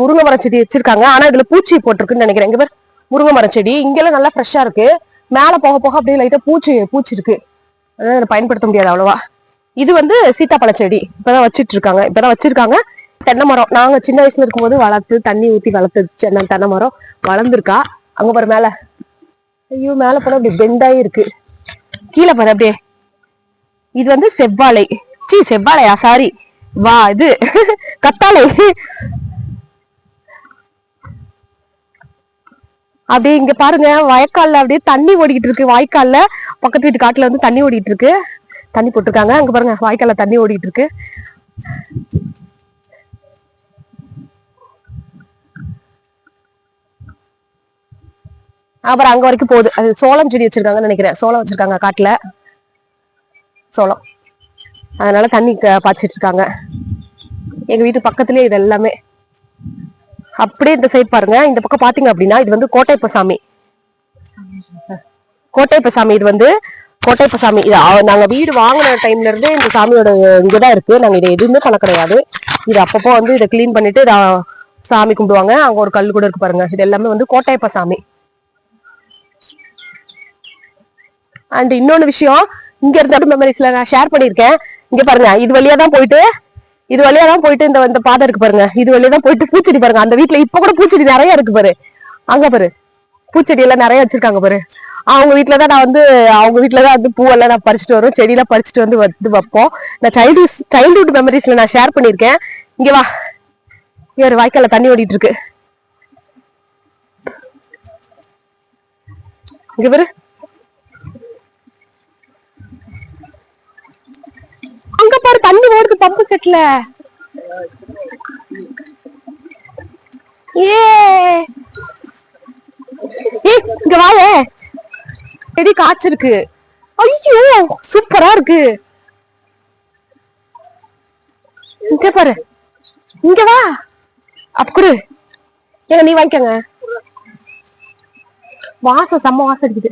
முருங்கை மரம் செடி வச்சிருக்காங்க. ஆனா இதுல பூச்சி போட்டிருக்குன்னு நினைக்கிறேன். இங்க பேர் முருங்கை மரம் செடி. இங்கெல்லாம் நல்லா ஃப்ரெஷ்ஷா இருக்கு. மேல போக போக அப்படியே லைட்டா பூச்சி பூச்சி இருக்கு. அதான் பயன்படுத்த முடியாது அவ்வளவா. இது வந்து சீத்தாப்பழ செடி. இப்பதான் வச்சிட்டு இருக்காங்க இப்பதான் வச்சிருக்காங்க. தென்னை மரம். நாங்க சின்ன வயசுல இருக்கும்போது வளர்த்து தண்ணி ஊத்தி வளர்த்து தென்னை மரம் வளர்ந்துருக்கா. அங்க பாரு மேல. ஐயோ மேல போனா அப்படி பெண்டாயி இருக்கு. கீழே பாரு அப்படியே. இது வந்து செவ்வாழை. சீ செவ்வாழையா? சாரி வா இது. கத்தாழை. அப்படியே இங்க பாருங்க வயக்கால்ல அப்படியே தண்ணி ஓடிக்கிட்டு இருக்கு. வாய்க்கால்ல பக்கத்து வீட்டு காட்டுல வந்து தண்ணி ஓடிட்டு இருக்கு. தண்ணி போட்டிருக்காங்க. அங்க பாருங்க வாய்க்கால்ல தண்ணி ஓடிட்டு இருக்கு. அப்புறம் அங்க வரைக்கும் போகுது. அது சோளம் செடி வச்சிருக்காங்கன்னு நினைக்கிறேன். சோளம் வச்சிருக்காங்க காட்டுல. சோளம். அதனால தண்ணி பாய்ச்சிட்டு இருக்காங்க. எங்க வீட்டு பக்கத்துலயே இது எல்லாமே. அப்படியே இந்த சைடு பாருங்க. இந்த பக்கம் பாத்தீங்க அப்படின்னா இது வந்து கோட்டைப்ப சாமி கோட்டைப்ப சாமி இது வந்து கோட்டைப்ப சாமி இது நாங்க வீடு வாங்கின டைம்ல இருந்து இந்த சாமியோட இங்கதான் இருக்கு. நாங்க இதை எதுவுமே பண்ண கிடையாது. இது அப்பப்போ வந்து இதை க்ளீன் பண்ணிட்டு சாமி கும்பிடுவாங்க. அங்க ஒரு கல் கூட இருக்கு பாருங்க. இது எல்லாமே வந்து கோட்டைப்ப சாமி அண்ட் இன்னொன்னு விஷயம் இங்க இருந்த மெமரிஸ்ல நான் ஷேர் பண்ணிருக்கேன் இங்க பாருங்க இது வழியா தான் போயிட்டு இது வழியா தான் போயிட்டு இந்த இந்த பாதை இருக்கு பாருங்க. இது வழியா தான் போயிட்டு பூச்செடி பாருங்க. அந்த வீட்டுல இப்ப கூட பூச்செடி நிறைய இருக்கு பாரு. அங்க பாரு. பூச்செடி எல்லாம் நிறைய வச்சிருக்காங்க பாரு. அவங்க வீட்ல தான் நான் வந்து அவங்க வீட்ல தான் வந்து பூவெல்லாம் நான் பறிச்சுட்டு வரும். செடியெல்லாம் பறிச்சுட்டு வந்து வந்து வைப்போம். நான் சைல்டு சைல்டுஹுட் மெமரிஸ்ல நான் ஷேர் பண்ணிருக்கேன் இங்க வா. இங்க ஒரு வாய்க்கால்ல தண்ணி ஓடிட்டு இருக்கு. இங்க பாரு அங்க பாரு தண்ணி ஓடுது பம்பு செட்ல. ஏ. ஏய் இங்க வாயே செடி காய்ச்சிருக்கு. ஐயோ சூப்பரா இருக்கு. இங்க பாரு. இங்க வா. அப்ப குடு. ஏங்க நீ வாங்கிக்கங்க. வாசம் செம்ம வாசம் இருக்குது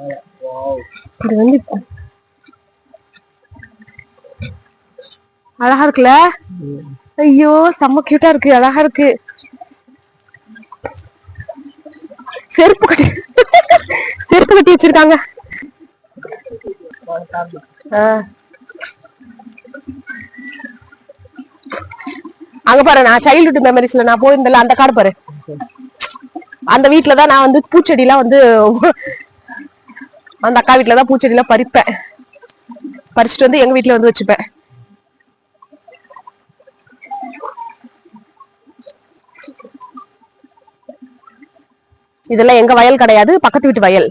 இது வந்து அழகா இருக்குல்ல? ஐயோ செம்ம கியூட்டா இருக்கு அழகா இருக்கு. செருப்பு கட்டி செருப்பு கட்டி வச்சிருக்காங்க. அங்க பாரு நான் சைல்ட்ஹுட் மெமரிஸ்ல நான் போயிருந்தேன்ல அந்த காடு பாரு. அந்த வீட்டுலதான் தான் நான் வந்து பூச்செடி எல்லாம் வந்து அந்த அக்கா வீட்ல தான் பூச்செடி எல்லாம் பறிப்பேன். பறிச்சுட்டு வந்து எங்க வீட்ல வந்து வச்சுப்பேன். இதெல்லாம் எங்க வயல் கிடையாது பக்கத்து வீட்டு வயல்.